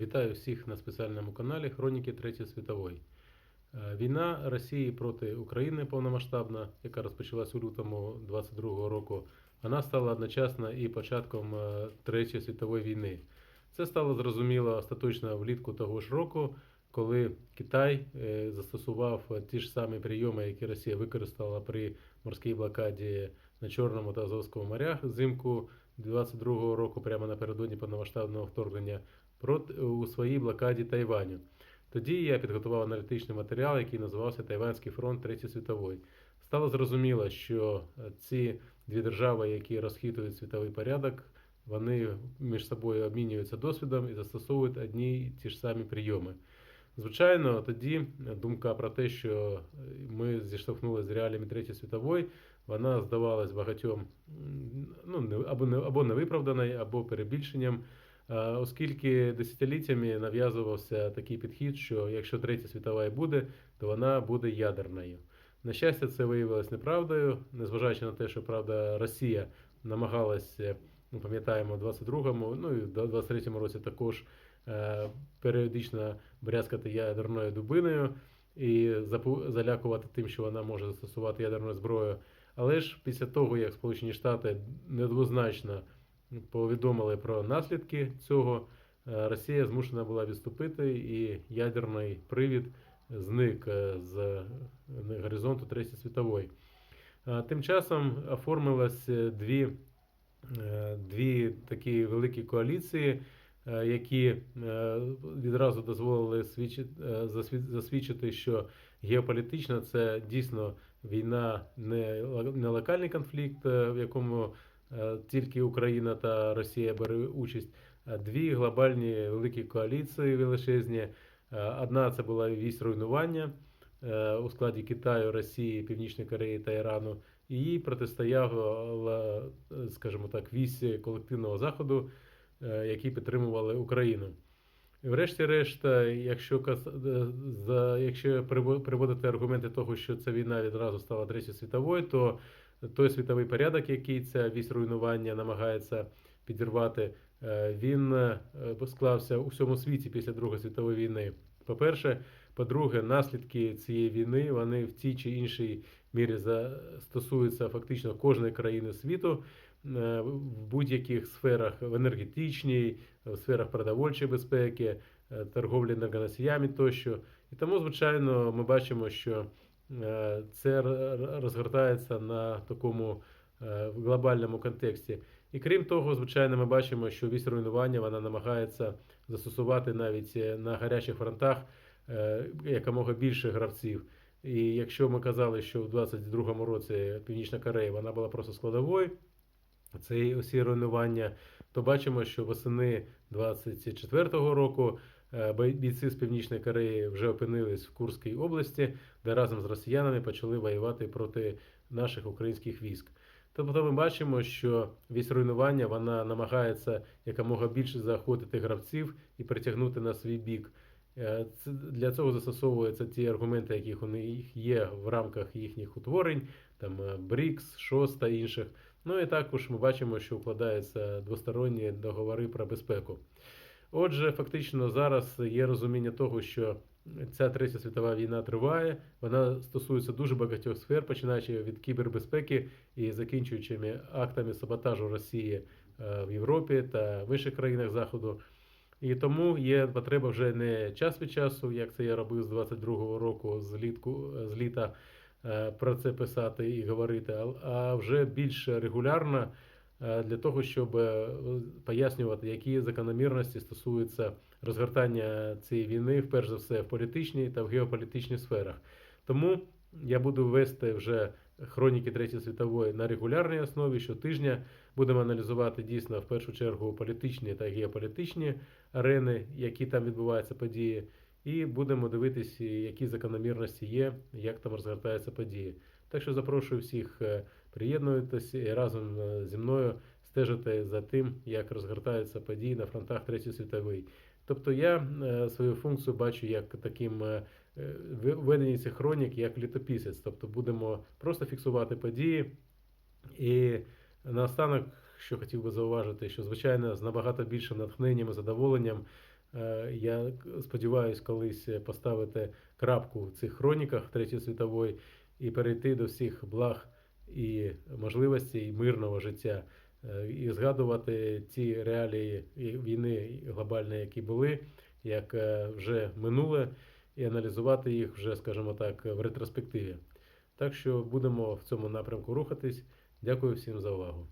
Вітаю всіх на спеціальному каналі Хроніки Третьої світової. Е, Війна Росії проти України повномасштабна, яка розпочалась у лютому 22-го року, вона стала одночасно і початком е, Третьої світової війни. Це стало зрозуміло остаточно влітку того ж року, коли Китай е, застосував ті ж самі прийоми, які Росія використала при морській блокаді на Чорному та Азовському морях взимку 22 року, прямо напередодні повномасштабного вторгнення у своїй блокаді Тайваню. Тоді я підготував аналітичний матеріал, який називався Тайванський фронт Третьої світової. Стало зрозуміло, що е, ці дві держави, які розхитують світовий порядок, вони між собою обмінюються досвідом і застосовують одні й ті ж самі прийоми. Звичайно, тоді думка про те, що ми зіштовхнулися з реаліями Третьої світової, вона здавалась багатьом ну, або, не, або невиправданою, або перебільшенням. Е, Оскільки десятиліттями нав'язувався такий підхід, що якщо третя світова і буде, то вона буде ядерною. На щастя, це виявилось неправдою, незважаючи на те, що правда Росія намагалася, ми пам'ятаємо, у 22-му, ну і в 23-му році також е, періодично брязкати ядерною дубиною і залякувати тим, що вона може застосувати ядерну зброю. Але ж після того, як Сполучені Штати недвозначно повідомили про наслідки цього, е, Росія змушена була відступити, і ядерний привід зник е, з е, горизонту Третьої світової. Тим часом оформилось дві, дві такі великі коаліції, які відразу дозволили свідчити, засвідчити, що геополітично це дійсно війна не, локальний конфлікт, в якому тільки Україна та Росія бере участь, а дві глобальні великі коаліції величезні. Е, Одна це була вісь руйнування е, у складі Китаю, Росії, Північної Кореї та Ірану. І їй протистояла, е, скажімо так, вісь колективного заходу, е, які підтримували Україну. Врешті-решт, е, якщо, е, якщо приводити аргументи того, що ця війна відразу стала Третьою світовою, то той світовий порядок, який ця вісь руйнування намагається підірвати, е, він е, склався у всьому світі після Другої світової війни. По-перше, по-друге, наслідки цієї війни вони в тій чи іншій мірі за- стосуються фактично кожної країни світу е, в будь-яких сферах в енергетичній, в сферах продовольчої безпеки, торговлі енергоносіями тощо. І тому, звичайно, ми бачимо, що це р- р- розгортається на такому е, глобальному контексті. І крім того, звичайно, ми бачимо, що вісь руйнування вона намагається застосувати навіть е, на гарячих фронтах е, якомога більше гравців. І якщо ми казали, що в 22-му році Північна Корея вона була просто складовою, це усі руйнування, то бачимо, що восени 24-го року е, бійці з Північної Кореї вже опинились в Курській області, де разом з росіянами почали воювати проти наших українських військ. Тобто ми бачимо, що вісь руйнування вона намагається якомога більше заохотити гравців і притягнути на свій бік. Е, для цього застосовуються ті аргументи, яких у них є в рамках їхніх утворень, там е, БРІКС, ШОС та інших. Ну і також ми бачимо, що укладаються двосторонні договори про безпеку. Отже, фактично зараз є розуміння того, що ця третя світова війна триває. Вона стосується дуже багатьох сфер, починаючи від кібербезпеки і закінчуючи актами саботажу Росії е, в Європі та в інших країнах Заходу. І тому є потреба вже не час від часу, як це я робив з 22-го року, з літку з літа е, про це писати і говорити, а- вже більш регулярно е, для того, щоб е, пояснювати, які закономірності стосуються розгортання цієї війни, вперше за все в політичній та в геополітичній сферах. Тому я буду вести вже хроніки Третьої світової на регулярній основі. Щотижня будемо аналізувати дійсно в першу чергу політичні та геополітичні арени, які там відбуваються події, і будемо дивитися, які закономірності є, як там розгортаються події. Так що запрошую всіх е, приєднуватися і разом е, зі мною стежити за тим, як розгортаються події на фронтах Третьої світової. Тобто я е, свою функцію бачу як таким е, е, ви- веденні цих хронік як літописець. Тобто будемо просто фіксувати події. І наостанок, що хотів би зауважити, що звичайно з набагато більшим натхненням і задоволенням Е, Я сподіваюся, колись поставити крапку в цих хроніках Третьої світової і перейти до всіх благ і можливостей мирного життя, е, і згадувати ці реалії війни глобальної, які були, як е, вже минуле, і аналізувати їх вже, скажімо так, в ретроспективі. Так що будемо в цьому напрямку рухатись. Дякую всім за увагу.